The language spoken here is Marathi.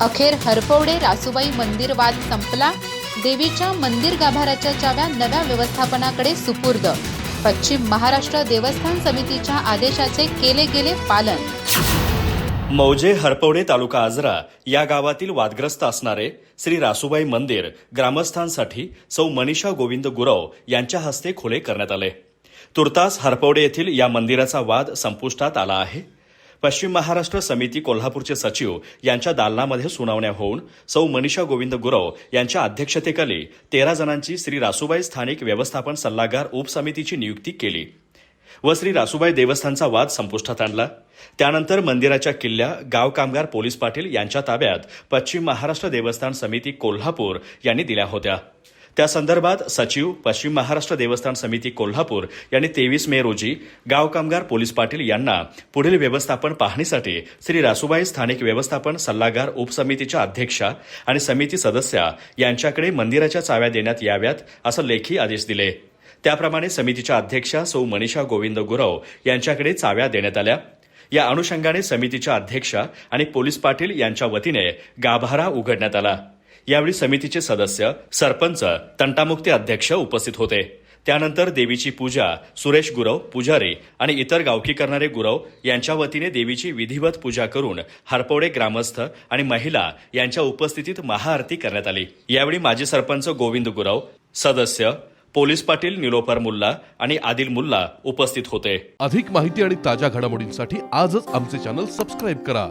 अखेर हरपवडे रासूबाई मंदिर वाद संपला. देवीच्या मंदिर गाभाऱ्याच्या चाव्या नव्या व्यवस्थापनाकडे सुपूर्द. पश्चिम महाराष्ट्र देवस्थान समितीच्या आदेशाचे केले गेले पालन. मौजे हरपवडे तालुका आजरा या गावातील वादग्रस्त असणारे श्री रासूबाई मंदिर ग्रामस्थांसाठी सौ मनीषा गोविंद गुरव यांच्या हस्ते खुले करण्यात आले. तुर्तास हरपवडे येथील या मंदिराचा वाद संपुष्टात आला आहे. पश्चिम महाराष्ट्र समिती कोल्हापूरचे सचिव यांच्या दालनामध्ये सुनावण्या होऊन सौ मनीषा गोविंद गुरव यांच्या अध्यक्षतेखाली तेरा जणांची श्री रासूबाई स्थानिक व्यवस्थापन सल्लागार उपसमितीची नियुक्ती केली व श्री रासूबाई देवस्थानचा वाद संपुष्टात आणला. त्यानंतर मंदिराच्या किल्ल्या गाव कामगार पोलीस पाटील यांच्या ताब्यात पश्चिम महाराष्ट्र देवस्थान समिती कोल्हापूर यांनी दिल्या होत्या. त्या संदर्भात सचिव पश्चिम महाराष्ट्र देवस्थान समिती कोल्हापूर यांनी तेवीस मे रोजी गाव कामगार पोलीस पाटील यांना पुढील व्यवस्थापन पाहणीसाठी श्री रासूबाई स्थानिक व्यवस्थापन सल्लागार उपसमितीच्या अध्यक्षा आणि समिती सदस्या यांच्याकडे मंदिराच्या चाव्या देण्यात याव्यात असं लेखी आदेश दिले. त्याप्रमाणे समितीच्या अध्यक्षा सौ मनीषा गोविंद गुरव यांच्याकडे चाव्या देण्यात आल्या. या अनुषंगाने समितीच्या अध्यक्षा आणि पोलीस पाटील यांच्या वतीने गाभारा उघडण्यात आला. यावेळी समितीचे सदस्य सरपंच तंटामुक्ती अध्यक्ष उपस्थित होते. त्यानंतर देवीची पूजा सुरेश गुरव पुजारी आणि इतर गावकी करणारे गुरव यांच्या वतीने देवीची विधिवत पूजा करून हरपवडे ग्रामस्थ आणि महिला यांच्या उपस्थितीत महाआरती करण्यात आली. यावेळी माजी सरपंच गोविंद गुरव सदस्य पोलीस पाटील निलोफर मुल्ला आणि आदिल मुल्ला उपस्थित होते. अधिक माहिती आणि ताज्या घडामोडींसाठी आजच आमचे चॅनल सबस्क्राईब करा.